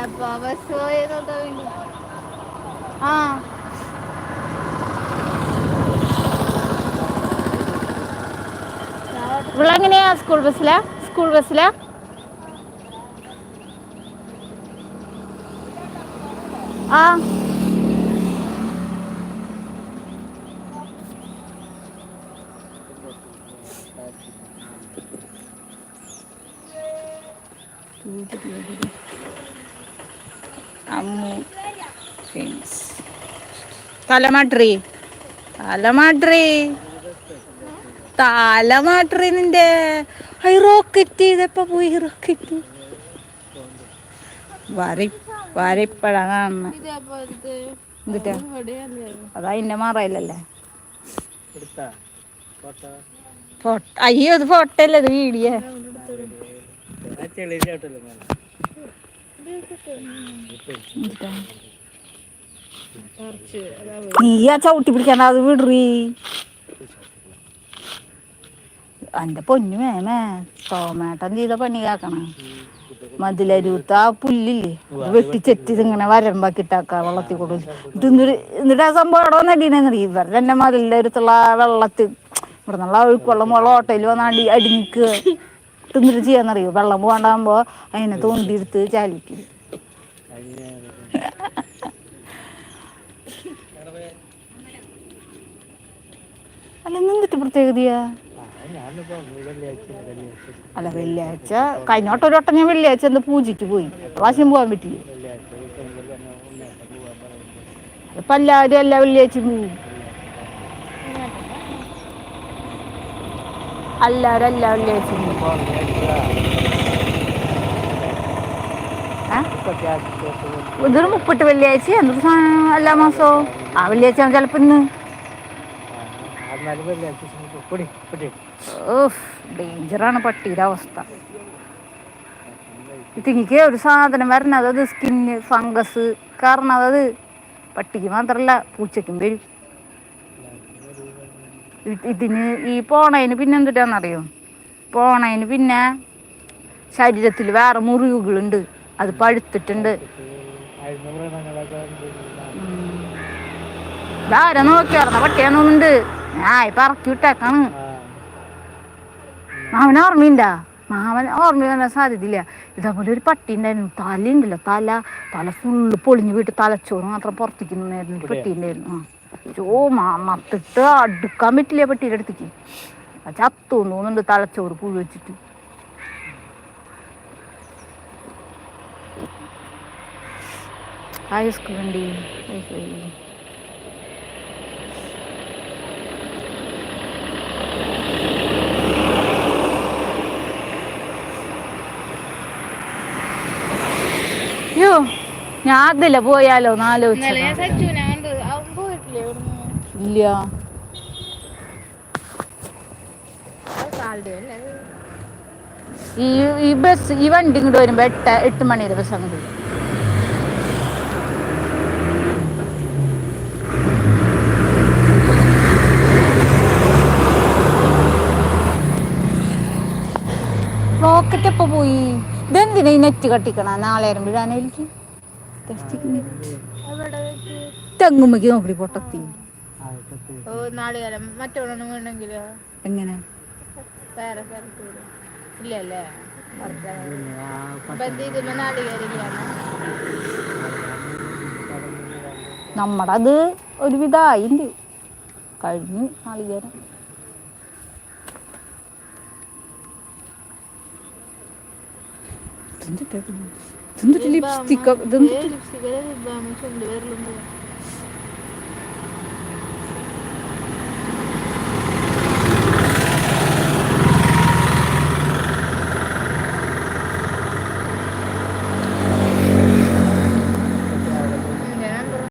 അപ്പൊ ബസ് ആ. ഇവളെങ്ങനെയാ school ബസ്സിലാ school ബസ്സിലാ ആ. അമ്മു ഫേമസ് തലമാട്രി. തലമാട്രി. തലമാട്രി നിന്റെ. ഐ റോക്കറ്റ് ഇതെപ്പോ പോയി റോക്കറ്റ് വരി വരിപ്പഴാണ് എന്നിട്ടാ അതാ ഇന്നെ മാറയില്ലല്ലേ അയ്യോ അത് ഫോട്ടോ അല്ലേ ഇത് വീഡിയോ? നീ ചവിട്ടി പിടിക്കാൻ അത് വിടറി. എന്റെ പൊന്നു മേമേ തോമേട്ടൻ ചെയ്ത പണി കാക്കണം. മതിലരുത്ത ആ പുല്ലില്ലേ വെട്ടിച്ചെത്തി ഇങ്ങനെ വരമ്പാക്കിട്ടാക്ക വെള്ളത്തിൽ കൊടുക്കും എന്നിട്ട് എന്നിട്ട് ആ സംഭവം അവിടെ വന്നടിയെന്നറിയ ഇവരുടെ എന്റെ മതിലരുത്തുള്ള വെള്ളത്തിൽ ഇവിടെ നിന്നുള്ള ഒഴുക്കുള്ള മുള ഓട്ടയിൽ വന്ന് അടി എന്നിട്ട് ചെയ്യാന്നറിയോ വെള്ളം പോകാണ്ടാകുമ്പോ അതിനെ തോണ്ടിയെടുത്ത് ചാലിക്കും. അല്ല നിന്നിട്ട് പ്രത്യേകതയാ? അല്ല വെള്ളിയാഴ്ച കഴിഞ്ഞ വട്ടം ഒരു വട്ടം ഞാൻ വെള്ളിയാഴ്ച എന്താ പൂജയ്ക്ക് പോയി. പ്രാവശ്യം പോകാൻ പറ്റില്ല ഇപ്പൊ എല്ലാവരും എല്ലാ വെള്ളിയാഴ്ചയും പോവും. എല്ലാവരും എല്ലാ? ഇതൊരു മുപ്പിട്ട് വെള്ളിയാഴ്ച എന്തൊരു സാധനം എല്ലാ മാസവും? ആ വെള്ളിയാഴ്ച ചിലപ്പോ ഇന്ന്. ഡേഞ്ചറാണ് പട്ടിയുടെ അവസ്ഥ. തിങ്ങിക്ക് ഒരു സാധനം വരണം. അതായത് സ്കിന്ന് ഫംഗസ് കാരണം അതായത് പട്ടിക്ക് മാത്രല്ല പൂച്ചയ്ക്കും വരും ഇതിന് ഈ പോണതിന് പിന്നെ എന്തിട്ടാന്നറിയോ? പോണതിന് പിന്നെ ശരീരത്തിൽ വേറെ മുറിവുകളുണ്ട്. അത് പഴുത്തിട്ടുണ്ട്. വേറെ നോക്കി പറഞ്ഞ പട്ടിയാന്നോന്നുണ്ട്. ഞാൻ ഇപ്പൊ ഇറക്കി വിട്ടേക്കാണ്. മാമൻ ഓർമ്മയുണ്ടാ? മാമൻ ഓർമ്മ വരാൻ സാധ്യതയില്ല. ഇതേപോലെ ഒരു പട്ടി ഉണ്ടായിരുന്നു. തല ഉണ്ടല്ലോ തല. തല ഫുള്ള് പൊളിഞ്ഞു പോയിട്ട് തലച്ചോറ് മാത്രം പുറത്തേക്ക് നിന്നായിരുന്നു. പട്ടി ഉണ്ടായിരുന്നു. ആ. ചോ മത്തിട്ട് അടുക്കാൻ പറ്റില്ല പട്ടിയുടെ അടുത്തേക്ക്. ചത്തോന്ന് തോന്നുന്നുണ്ട് തലച്ചോറ് പുഴു വെച്ചിട്ട്. ഐസ്ക്രീം അയ്യോ ഞാൻ അതില്ല പോയാലോ ഇന്നലെ ഇല്ല. ഈ ഈ ബസ് ഈ വണ്ടി ഇങ്ങോട്ട് വരുമ്പോ എട്ട് എട്ട് മണിയുടെ ബസ് അങ്ങോട്ട് റോക്കറ്റ് എപ്പോ പോയി? ഇതെന്തിനാ ഈ നെറ്റ് കട്ടിക്കണ? നാളെ വെച്ച്? തെങ്ങുമ്മക്ക് നോക്കി പൊട്ടത്തി. ഓ നാളികേരം. മറ്റോടൊന്നും വേണമെങ്കിലോ? എങ്ങനെ? വേറെ ഇല്ലല്ലേ? നമ്മുടെ അത് ഒരുവിധമായിണ്ട് കഴിഞ്ഞു നാളികേരം. ലിപ്സ്റ്റിക് ലിപ്സ്റ്റിക് ചുണ്ട് വരലുണ്ട്.